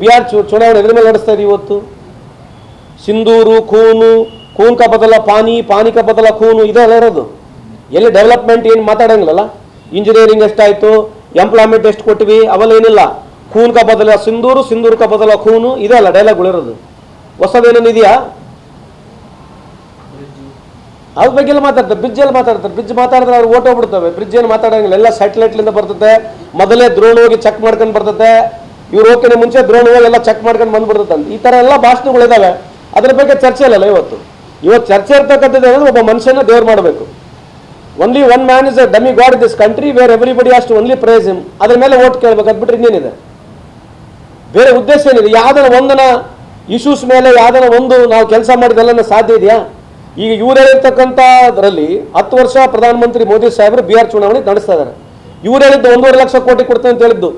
Bihar R ಚುನಾವಣೆ ಎದ್ರ ಮೇಲೆ ನಡೆಸ್ತಾ ಇದೆ ಇವತ್ತು? ಸಿಂಧೂರು, ಖೂನು, ಖೂನ್ ಕ ಬದಲ ಪಾನಿ ಪಾನಿ ಕ ಬದಲ ಖೂನು, ಇದೆಲ್ಲ ಇರೋದು. ಎಲ್ಲಿ ಡೆವಲಪ್ಮೆಂಟ್ ಏನು ಮಾತಾಡಂಗಿಲ್ಲಲ್ಲ? ಇಂಜಿನಿಯರಿಂಗ್ ಎಷ್ಟಾಯಿತು ಎಂಪ್ಲಾಯ್ಮೆಂಟ್ ಎಷ್ಟು ಕೊಟ್ವಿ, ಅವೆಲ್ಲ ಏನಿಲ್ಲ. ಖೂನ್ ಕ ಬದಲ ಸಿಂಧೂರು ಸಿಂಧೂರು ಕ ಬದಲ ಖೂನು, ಇದೆಲ್ಲ ಡೈಲಾಗ್ಗಳಿರೋದು ಹೊಸದೇನೇನು ಇದೆಯಾ? ಅದ್ರ ಬಗ್ಗೆ ಎಲ್ಲ ಮಾತಾಡ್ತಾರೆ ಬ್ರಿಡ್ಜ್ ಎಲ್ಲ ಮಾತಾಡ್ತಾರೆ. ಬ್ರಿಡ್ಜ್ ಮಾತಾಡಿದ್ರೆ ಅವ್ರು ಓಟೋಗ್ಬಿಡ್ತವೆ ಬ್ರಿಡ್ಜ್ ಏನು ಮಾತಾಡೋಂಗಿಲ್ಲ. ಎಲ್ಲ ಸ್ಯಾಟಲೈಟ್ಲಿಂದ ಬರ್ತದೆ. ಮೊದಲೇ ದ್ರೋಣ ಹೋಗಿ ಚೆಕ್ ಮಾಡ್ಕೊಂಡು ಬರ್ತದೆ. ಇವ್ರು ಮುಂಚೆ ಹೋಗಿ ಎಲ್ಲ ಚೆಕ್ ಮಾಡ್ಕೊಂಡು ಬಂದ್ಬಿಡ್ತದೆ ಅಂತ. ಈ ಥರ ಎಲ್ಲ ಭಾಷಣಗಳಿದಾವೆ ಅದ್ರ ಬಗ್ಗೆ ಚರ್ಚೆ ಇಲ್ಲಲ್ಲ ಇವತ್ತು. ಇವತ್ತು ಚರ್ಚೆ ಇರ್ತಕ್ಕಂಥದ್ದು ಏನಂದ್ರೆ ಒಬ್ಬ ಮನುಷ್ಯನ ದೇವ್ರು ಮಾಡಬೇಕು. Only one man is a dummy god this country where everybody ಅಷ್ಟು ಒನ್ಲಿ ಪ್ರೈಸ್ ಇಮ್ ಅದ್ರ ಮೇಲೆ ಓಟ್ ಕೇಳ್ಬೇಕು. ಅದ್ಬಿಟ್ರೆ ಇನ್ನೇನಿದೆ? ಬೇರೆ ಉದ್ದೇಶ ಏನಿದೆ? ಯಾವ್ದನ ಒಂದನ ಇಶ್ಯೂಸ್ ಮೇಲೆ ಯಾವ್ದನ ಒಂದು ನಾವು ಕೆಲಸ ಮಾಡಿದೆಲ್ಲ ಸಾಧ್ಯ ಇದೆಯಾ? ಈಗ ಇವ್ರು ಹೇಳಿರ್ತಕ್ಕಂಥದ್ರಲ್ಲಿ ಹತ್ತು ವರ್ಷ ಪ್ರಧಾನಮಂತ್ರಿ ಮೋದಿ ಸಾಹೇಬರು ಬಿಹಾರ್ ಚುನಾವಣೆ ನಡೆಸ್ತಾ ಇದ್ದಾರೆ ಇವ್ರು ಹೇಳಿದ್ದು ಒಂದೂವರೆ ಲಕ್ಷ ಕೋಟಿ ಕೊಡ್ತೇನೆ ಅಂತ ಹೇಳಿದ್ದು.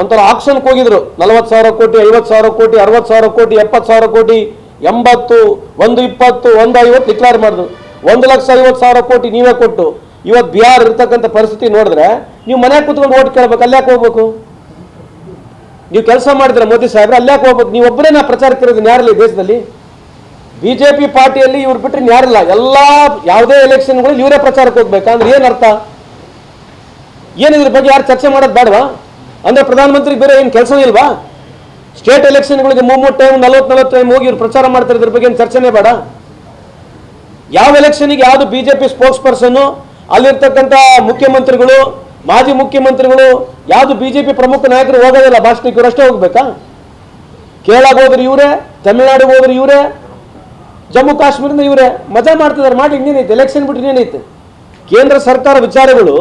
ಅಂತರ ಆಕ್ಷನ್ಗೆ ಹೋಗಿದ್ರು. ನಲವತ್ತು ಸಾವಿರ ಕೋಟಿ, ಐವತ್ತು ಸಾವಿರ ಕೋಟಿ, ಅರವತ್ತು ಸಾವಿರ ಕೋಟಿ, ಎಪ್ಪತ್ತು ಸಾವಿರ ಕೋಟಿ, ಎಂಬತ್ತು, ಒಂದು ಇಪ್ಪತ್ತು, ಒಂದು ಐವತ್ತು ಡಿಕ್ಲೇರ್ ಮಾಡಿದ್ರು. ಒಂದು ಲಕ್ಷ ಐವತ್ತು ಸಾವಿರ ಕೋಟಿ ನೀವೇ ಕೊಟ್ಟು. ಇವತ್ತು ಬಿಹಾರ್ ಇರ್ತಕ್ಕಂಥ ಪರಿಸ್ಥಿತಿ ನೋಡಿದ್ರೆ ನೀವು ಮನೆಗೆ ಕೂತ್ಕೊಂಡು ಓಟ್ ಕೇಳ್ಬೇಕು ಅಲ್ಯಾಕೆ ಹೋಗ್ಬೇಕು? ನೀವು ಕೆಲಸ ಮಾಡಿದ್ರೆ ಮೋದಿ ಸಾಹೇಬ್ರೆ ಅಲ್ಯಾಕೆ ಹೋಗ್ಬೇಕು? ನೀವು ಒಬ್ಬರೇ ನಾ ಪ್ರಚಾರ ಇರೋದು ಯಾರಿಲ್ಲ ಈ ದೇಶದಲ್ಲಿ? ಬಿಜೆಪಿ ಪಾರ್ಟಿಯಲ್ಲಿ ಇವ್ರು ಬಿಟ್ಟರೆ ಯಾರಿಲ್ಲ. ಎಲ್ಲ ಯಾವುದೇ ಎಲೆಕ್ಷನ್ಗಳು ಇವರೇ ಪ್ರಚಾರಕ್ಕೆ ಹೋಗ್ಬೇಕಂದ್ರೆ ಏನು ಅರ್ಥ? ಬಗ್ಗೆ ಯಾರು ಚರ್ಚೆ ಮಾಡೋದು ಬೇಡವಾ? ಅಂದ್ರೆ ಪ್ರಧಾನಮಂತ್ರಿ ಬೇರೆ ಏನು ಕೆಲಸ ಇಲ್ವಾ? ಸ್ಟೇಟ್ ಎಲೆಕ್ಷನ್ಗಳಿಗೆ ಮೂವತ್ತು ಟೈಮ್ ನಲವತ್ತು ನಲವತ್ತು ಟೈಮ್ ಹೋಗಿ ಇವ್ರು ಪ್ರಚಾರ ಮಾಡ್ತಾರೆ, ಇದ್ರ ಬಗ್ಗೆ ಏನು ಚರ್ಚೆನೇ ಬೇಡ. ಯಾವ ಎಲೆಕ್ಷನ್ಗೆ ಯಾವುದು ಬಿಜೆಪಿ ಸ್ಪೋಕ್ಸ್ ಪರ್ಸನ್ ಅಲ್ಲಿರ್ತಕ್ಕಂಥ ಮುಖ್ಯಮಂತ್ರಿಗಳು, ಮಾಜಿ ಮುಖ್ಯಮಂತ್ರಿಗಳು, ಯಾವುದು ಬಿಜೆಪಿ ಪ್ರಮುಖ ನಾಯಕರು ಹೋಗೋದಿಲ್ಲ ಭಾಷಣಕ್ಕೆ ಅಷ್ಟೇ ಹೋಗ್ಬೇಕಾ? ಕೇರಳ ಹೋದ್ರೆ ಇವರೇ ತಮಿಳ್ನಾಡಿಗೆ ಹೋದ್ರೆ ಇವರೇ, ಜಮ್ಮು ಕಾಶ್ಮೀರದಿಂದ ಇವರೇ, ಮಜಾ ಮಾಡ್ತಿದ್ದಾರೆ ಮಾಡಿ ಇನ್ನೇನೈತೆ ಎಲೆಕ್ಷನ್ ಬಿಟ್ಟು ಇನ್ನೇನೈತೆ ಕೇಂದ್ರ ಸರ್ಕಾರ ವಿಚಾರಗಳು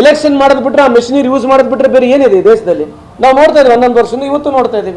ಎಲೆಕ್ಷನ್ ಮಾಡೋದು ಬಿಟ್ರೆ ಆ ಮೆಷಿನರಿ ಯೂಸ್ ಮಾಡೋದು ಬಿಟ್ರೆ ಬೇರೆ ಏನಿದೆ ದೇಶದಲ್ಲಿ? ನಾವು ನೋಡ್ತಾ ಇದ್ದೀವಿ ಒಂದೊಂದು ವರ್ಷದಿಂದ ಇವತ್ತು ನೋಡ್ತಾ ಇದ್ದೀವಿ.